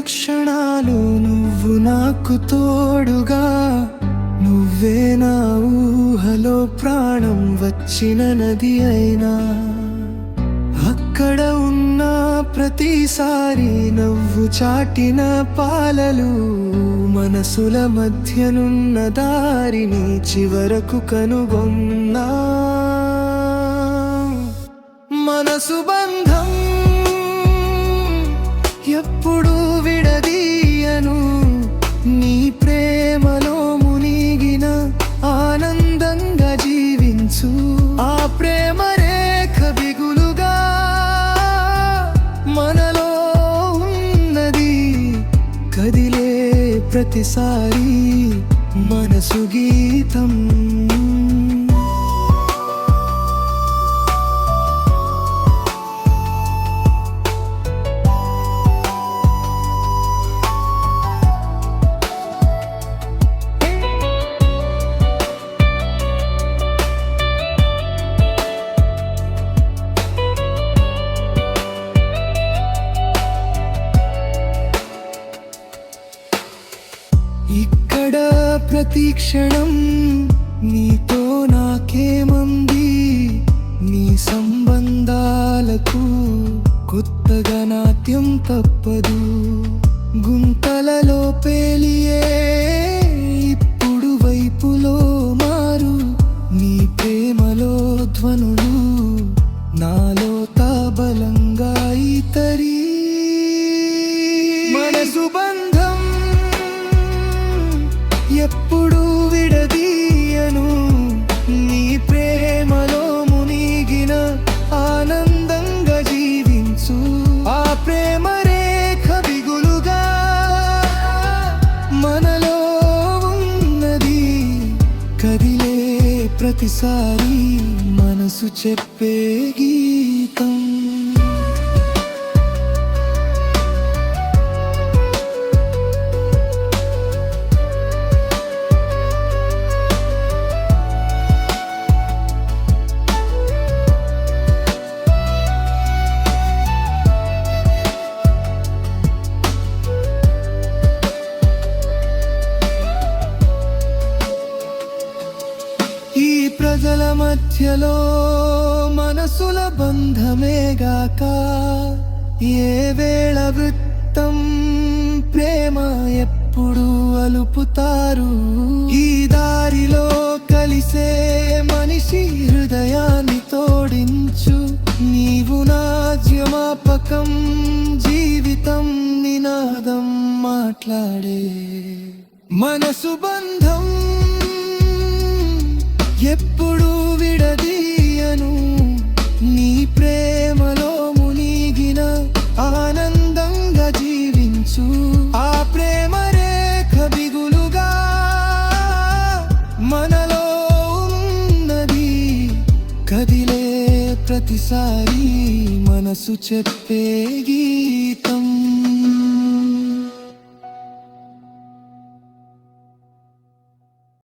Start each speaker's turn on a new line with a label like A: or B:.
A: క్షణాలు నువ్వు నాకు తోడుగా. నువ్వే నా ఊహలో ప్రాణం వచ్చిన నది అయినా. అక్కడ ఉన్న ప్రతిసారి నవ్వు చాటిన పాలలు మనసుల మధ్యనున్న దారిని చివరకు కనుగొన్నా. మనసు బంధం ఎప్పుడు విడదీయను. నీ ప్రేమలో మునిగిన ఆనందంగా జీవించు. ఆ ప్రేమ రేఖ బిగులుగా మనలో ఉన్నది కదిలే ప్రతిసారి మనసు గీతం. ఇక్కడ ప్రతీక్షణం నీతో నాకేమంది నీ సంబంధాలకు కొత్తగా నాట్యం తప్పదు. గుంతలలో పేలియే ఎప్పుడు విడదీయను. నీ ప్రేమలో మునిగిన ఆనందంగా జీవించు. ఆ ప్రేమ రేఖ బిగులుగా మనలో ఉన్నది. కదిలే ప్రతిసారి మనసు చెప్పే గీతం. ప్రజల మధ్యలో మనసుల బంధమేగాక ఏ వేళ వృత్తం ప్రేమ ఎప్పుడు అలుపుతారు? ఈ దారిలో కలిసే మనిషి హృదయాన్ని తోడించు. నీవు నా జీవితం నినాదం మాట్లాడే మనసు బంధం ఎప్పుడు విడదీయను. నీ ప్రేమలో మునిగిన ఆనందంగా జీవించు. ఆ ప్రేమ రేఖ బిగులుగా మనలో ఉన్నది. కదిలే ప్రతిసారి మనసు చెప్పే గీతం.